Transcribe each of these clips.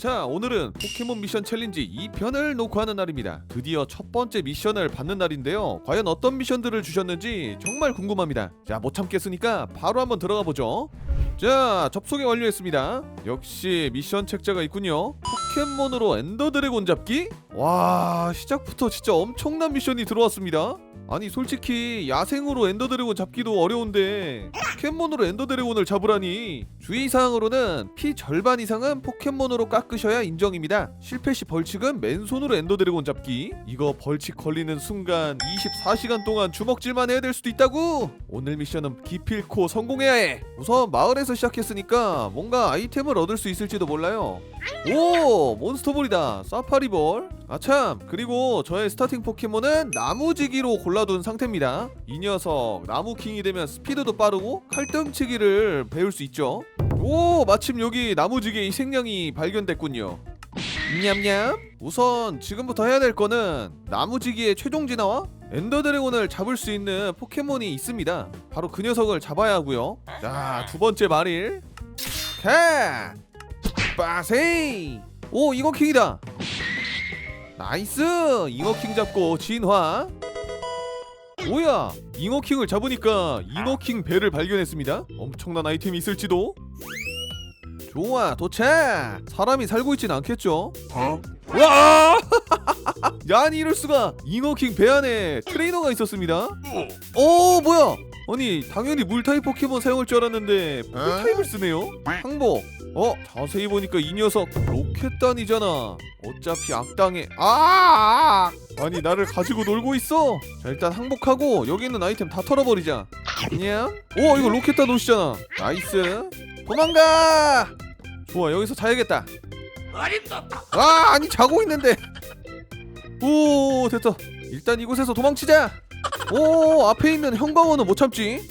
자 오늘은 포켓몬 미션 챌린지 2편을 놓고 하는 날입니다. 드디어 첫 번째 미션을 받는 날인데요. 과연 어떤 미션들을 주셨는지 정말 궁금합니다. 자 못 참겠으니까 바로 한번 들어가 보죠. 자 접속이 완료했습니다. 역시 미션 책자가 있군요. 포켓몬으로 엔더 드래곤 잡기? 와 시작부터 진짜 엄청난 미션이 들어왔습니다. 아니 솔직히 야생으로 엔더 드래곤 잡기도 어려운데 포켓몬으로 엔더 드래곤을 잡으라니. 주의사항으로는 피 절반 이상은 포켓몬으로 깎으셔야 인정입니다. 실패 시 벌칙은 맨손으로 엔더 드래곤 잡기. 이거 벌칙 걸리는 순간 24시간 동안 주먹질만 해야 될 수도 있다고. 오늘 미션은 기필코 성공해야 해. 우선 마을에서 시작했으니까 뭔가 아이템을 얻을 수 있을지도 몰라요. 오 몬스터볼이다. 사파리볼 아참. 그리고 저의 스타팅 포켓몬은 나무지기로 골라둔 상태입니다. 이 녀석 나무킹이 되면 스피드도 빠르고 칼등치기를 배울 수 있죠. 오 마침 여기 나무지기의 이 생량이 발견됐군요. 냠냠. 우선 지금부터 해야 될 거는 나무지기의 최종 진화와 엔더 드래곤을 잡을 수 있는 포켓몬이 있습니다. 바로 그 녀석을 잡아야 하고요. 자 두 번째 말일. 캣! 빠세이! 오 잉어킹이다 나이스! 잉어킹 잡고 진화. 뭐야! 잉어킹을 잡으니까 잉어킹 배를 발견했습니다. 엄청난 아이템이 있을지도? 좋아 도착! 사람이 살고 있진 않겠죠? 어? 와! 야 아니 이럴 수가. 잉어킹 배 안에 트레이너가 있었습니다. 어. 뭐야 아니 당연히 물타입 포켓몬 사용할 줄 알았는데 물타입을 쓰네요? 항복 어 자세히 보니까 이 녀석 로켓단이잖아. 어차피 악당에 아! 아니 나를 가지고 놀고 있어? 자 일단 항복하고 여기 있는 아이템 다 털어버리자. 그냥 오 이거 로켓단 옷이잖아. 나이스. 도망가! 좋아 여기서 자야겠다. 아 아니 자고 있는데. 오 됐다 일단 이곳에서 도망치자 오 앞에 있는 형광원은 못 참지?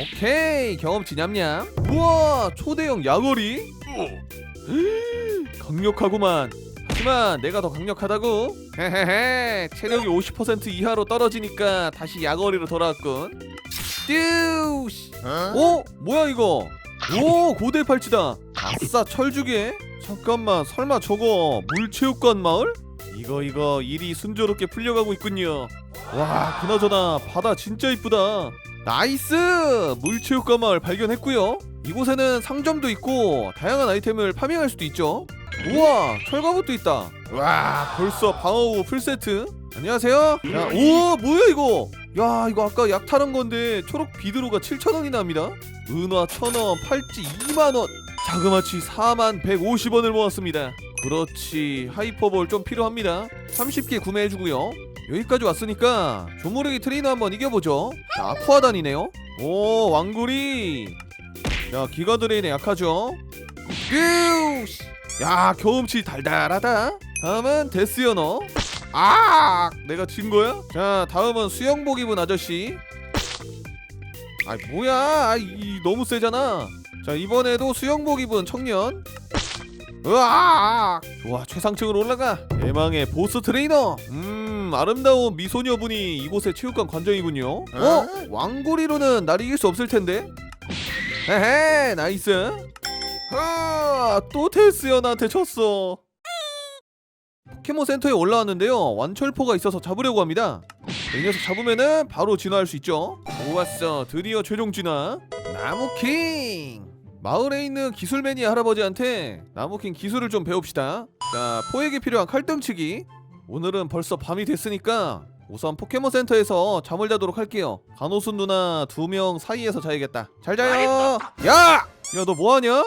오케이 경험치 냠냠. 우와 초대형 야거리. 강력하구만. 하지만 내가 더 강력하다고? 헤헤헤 체력이 50% 이하로 떨어지니까 다시 야거리로 돌아왔군. 듀시 오 뭐야 이거? 오 고대 팔찌다. 아싸 철주게 잠깐만 설마 저거 물체육관 마을? 이거 이거 일이 순조롭게 풀려가고 있군요 와 그나저나 바다 진짜 이쁘다. 나이스! 물체육관 마을 발견했고요. 이곳에는 상점도 있고 다양한 아이템을 파밍할 수도 있죠. 우와 철갑옷도 있다. 와 벌써 방어구 풀세트. 안녕하세요. 야, 오 뭐야 이거? 야 이거 아까 약 타는 건데 초록 비드로가 7,000원이나 합니다. 은화 1,000원 팔찌 2만원. 자그마치 4만 150원을 모았습니다. 그렇지 하이퍼볼 좀 필요합니다. 30개 구매해주고요 여기까지 왔으니까 조모르기 트레이너 한번 이겨보죠. 자 아쿠아단이네요. 오 왕구리. 야 기가 드레인에 약하죠? 뾰우씨. 야 경험치 달달하다. 다음은 데스연어 아 내가 진 거야? 자 다음은 수영복 입은 아저씨. 아 뭐야? 아, 이, 너무 세잖아. 자 이번에도 수영복 입은 청년. 으아! 좋아 최상층으로 올라가. 대망의 보스 트레이너. 음 아름다운 미소녀분이 이곳의 체육관 관장이군요. 어? 왕고리로는 날 이길 수 없을 텐데. 헤헤 나이스. 아또 테스연한테 졌어. 포켓몬 센터에 올라왔는데요. 완철포가 있어서 잡으려고 합니다. 이 녀석 잡으면은 바로 진화할 수 있죠. 좋았어. 드디어 최종 진화. 나무킹. 마을에 있는 기술 매니아 할아버지한테 나무킹 기술을 좀 배웁시다. 자 포획에 필요한 칼등치기 오늘은 벌써 밤이 됐으니까 우선 포켓몬 센터에서 잠을 자도록 할게요. 간호순 누나 두 명 사이에서 자야겠다. 잘 자요. 야! 야 너 뭐하냐?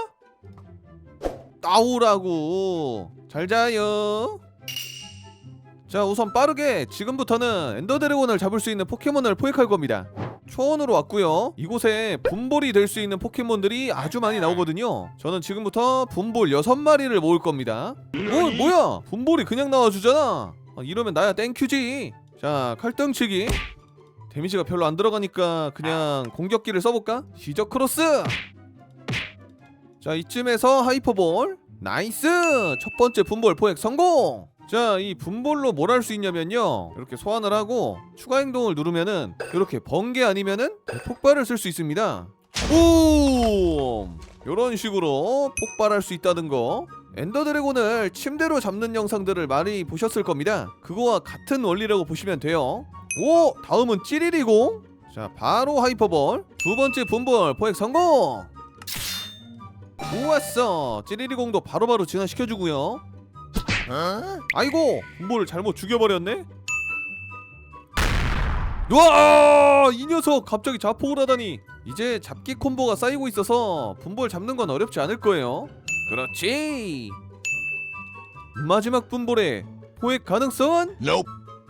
나오라고. 잘 자요. 자 우선 빠르게 지금부터는 엔더 드래곤을 잡을 수 있는 포켓몬을 포획할 겁니다. 초원으로 왔고요. 이곳에 분볼이 될 수 있는 포켓몬들이 아주 많이 나오거든요. 저는 지금부터 분볼 6마리를 모을 겁니다. 어 뭐야? 분볼이 그냥 나와주잖아 아, 이러면 나야 땡큐지. 자 칼등치기. 데미지가 별로 안 들어가니까 그냥 공격기를 써볼까? 시저 크로스! 자 이쯤에서 하이퍼볼. 나이스! 첫 번째 분볼 포획 성공! 자 이 분볼로 뭘 할 수 있냐면요. 이렇게 소환을 하고 추가 행동을 누르면은 이렇게 번개 아니면은 폭발을 쓸 수 있습니다. 뿜 이런 식으로 폭발할 수 있다는 거 엔더 드래곤을 침대로 잡는 영상들을 많이 보셨을 겁니다. 그거와 같은 원리라고 보시면 돼요. 오, 다음은 찌리리공. 자, 바로 하이퍼볼. 두 번째 분볼 포획 성공. 좋았어. 찌리리공도 바로바로 진화시켜주고요. 아이고, 분볼을 잘못 죽여버렸네. 와, 이 녀석 갑자기 자폭을 하다니. 이제 잡기 콤보가 쌓이고 있어서 분볼 잡는 건 어렵지 않을 거예요. 그렇지. 마지막 분볼의 포획 가능성은? Nope.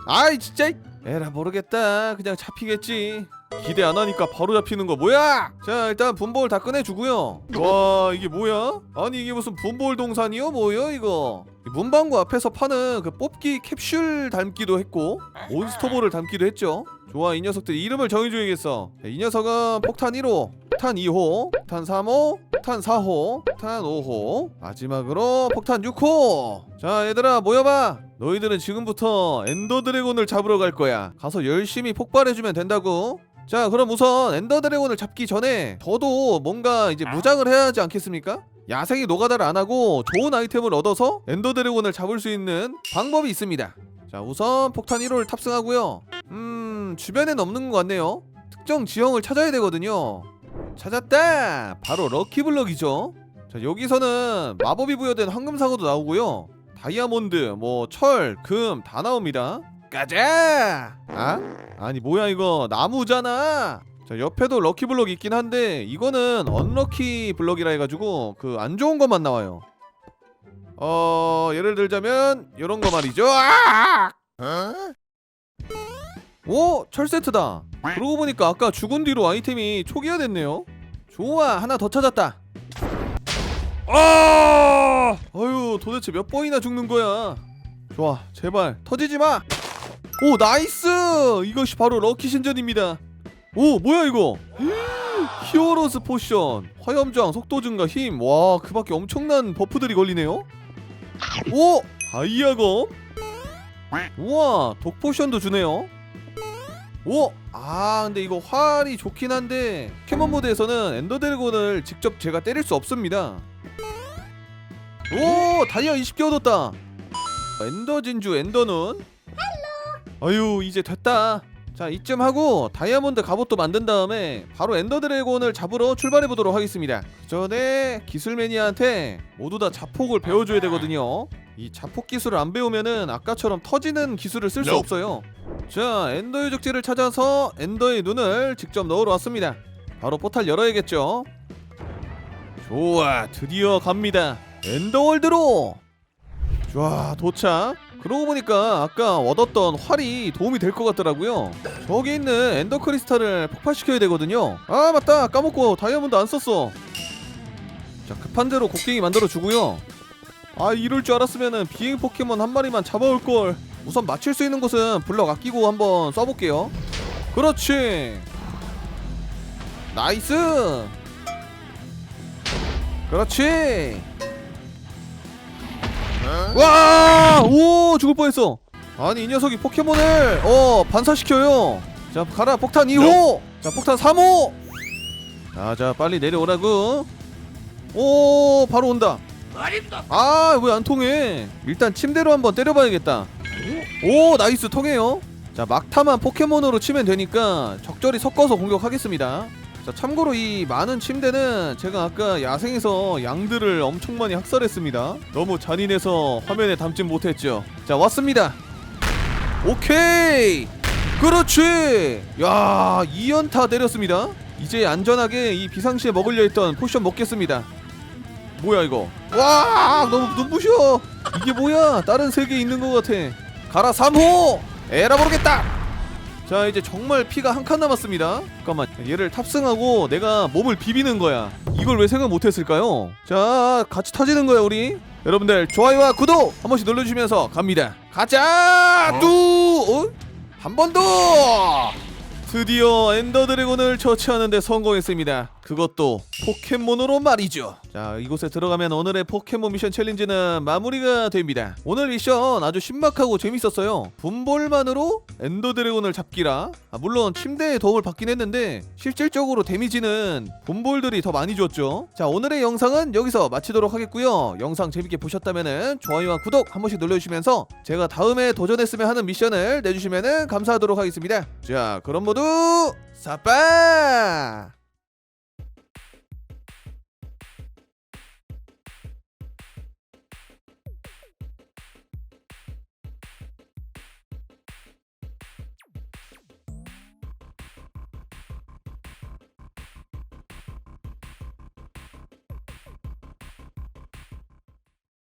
아이 진짜? 에라 모르겠다. 그냥 잡히겠지. 기대 안 하니까 바로 잡히는 거 뭐야? 자 일단 분볼 다 꺼내주고요. 와 이게 뭐야? 아니 이게 무슨 분볼 동산이요? 뭐요 이거? 이 문방구 앞에서 파는 그 뽑기 캡슐 담기도 했고 몬스터볼을 담기도 했죠. 좋아 이 녀석들 이름을 정해줘야겠어. 자, 이 녀석은 폭탄 1호 폭탄 2호 폭탄 3호 폭탄 4호 폭탄 5호 마지막으로 폭탄 6호. 자 얘들아 모여봐. 너희들은 지금부터 엔더 드래곤을 잡으러 갈 거야. 가서 열심히 폭발해주면 된다고. 자 그럼 우선 엔더 드래곤을 잡기 전에 저도 뭔가 이제 무장을 해야 하지 않겠습니까? 야생이 노가다를 안 하고 좋은 아이템을 얻어서 엔더 드래곤을 잡을 수 있는 방법이 있습니다. 자 우선 폭탄 1호를 탑승하고요. 음 주변엔 없는 것 같네요. 특정 지형을 찾아야 되거든요 찾았다! 바로 럭키블럭이죠. 자 여기서는 마법이 부여된 황금사과도 나오고요. 다이아몬드 뭐 철 금 다 나옵니다. 가자! 아? 아니 뭐야 이거? 나무잖아! 자 옆에도 럭키블럭 있긴 한데 이거는 언럭키 블럭이라 해가지고 그 안 좋은 것만 나와요. 어 예를 들자면 요런 거 말이죠. 아! Huh? 오! 철 세트다 그러고 보니까 아까 죽은 뒤로 아이템이 초기화됐네요. 좋아 하나 더 찾았다. 아! 아유 도대체 몇 번이나 죽는 거야? 좋아 제발 터지지 마! 오 나이스! 이것이 바로 럭키 신전입니다. 오 뭐야 이거? 히어로스 포션. 화염저항 속도 증가 힘와 그밖에 엄청난 버프들이 걸리네요. 오! 다이아검? 우와 독 포션도 주네요 오! 아 근데 이거 활이 좋긴 한데 포켓몬 모드에서는 엔더 드래곤을 직접 제가 때릴 수 없습니다 오! 다이아 20개 얻었다 엔더 진주 엔더눈 아유 이제 됐다 자 이쯤 하고 다이아몬드 갑옷도 만든 다음에 바로 엔더 드래곤을 잡으러 출발해 보도록 하겠습니다 그 전에 기술 매니아한테 모두 다 자폭을 배워줘야 되거든요 이 자폭 기술을 안 배우면은 아까처럼 터지는 기술을 쓸 수. 없어요. 자 엔더 유적지를 찾아서 엔더의 눈을 직접 넣으러 왔습니다. 바로 포탈 열어야겠죠? 좋아 드디어 갑니다. 엔더월드로! 좋아 도착. 그러고 보니까 아까 얻었던 활이 도움이 될 것 같더라고요. 저기 있는 엔더 크리스탈을 폭발시켜야 되거든요. 아 맞다. 까먹고 다이아몬드 안 썼어. 자 급한 대로 곡괭이 만들어 주고요 아 이럴 줄 알았으면은 비행 포켓몬 한 마리만 잡아올 걸. 우선 맞출 수 있는 곳은 블럭 아끼고 한번 쏴볼게요. 그렇지. 나이스! 그렇지? 와! 오 죽을 뻔했어. 아니 이 녀석이 포켓몬을 어 반사시켜요. 자 가라 폭탄 2호! 자 폭탄 3호! 자자 빨리 내려오라고. 오 바로 온다 아 왜 안 통해? 일단 침대로 한번 때려봐야겠다. 오 나이스 통해요. 자 막타만 포켓몬으로 치면 되니까 적절히 섞어서 공격하겠습니다. 자 참고로 이 많은 침대는 제가 아까 야생에서 양들을 엄청 많이 학살했습니다. 너무 잔인해서 화면에 담진 못했죠. 자 왔습니다. 오케이! 그렇지! 야 2연타 내렸습니다. 이제 안전하게 이 비상시에 먹으려 했던 포션 먹겠습니다 뭐야 이거? 와 너무 눈부셔. 이게 뭐야? 다른 세계에 있는 것 같아. 가라 3호! 에라 모르겠다! 자 이제 정말 피가 한 칸 남았습니다. 잠깐만. 얘를 탑승하고 내가 몸을 비비는 거야. 이걸 왜 생각 못했을까요? 자 같이 터지는 거야 우리. 여러분들 좋아요와 구독 한 번씩 눌러주시면서 갑니다. 가자! 뚜한 번 더! 드디어 엔더 드래곤을 처치하는데 성공했습니다 그것도 포켓몬으로 말이죠. 자, 이곳에 들어가면 오늘의 포켓몬 미션 챌린지는 마무리가 됩니다. 오늘 미션 아주 신박하고 재밌었어요. 분볼만으로 엔더 드래곤을 잡기라. 아, 물론 침대의 도움을 받긴 했는데 실질적으로 데미지는 분볼들이 더 많이 줬죠. 자, 오늘의 영상은 여기서 마치도록 하겠고요. 영상 재밌게 보셨다면은 좋아요와 구독 한 번씩 눌러주시면서 제가 다음에 도전했으면 하는 미션을 내주시면은 감사하도록 하겠습니다. 자, 그럼 모두 사빠!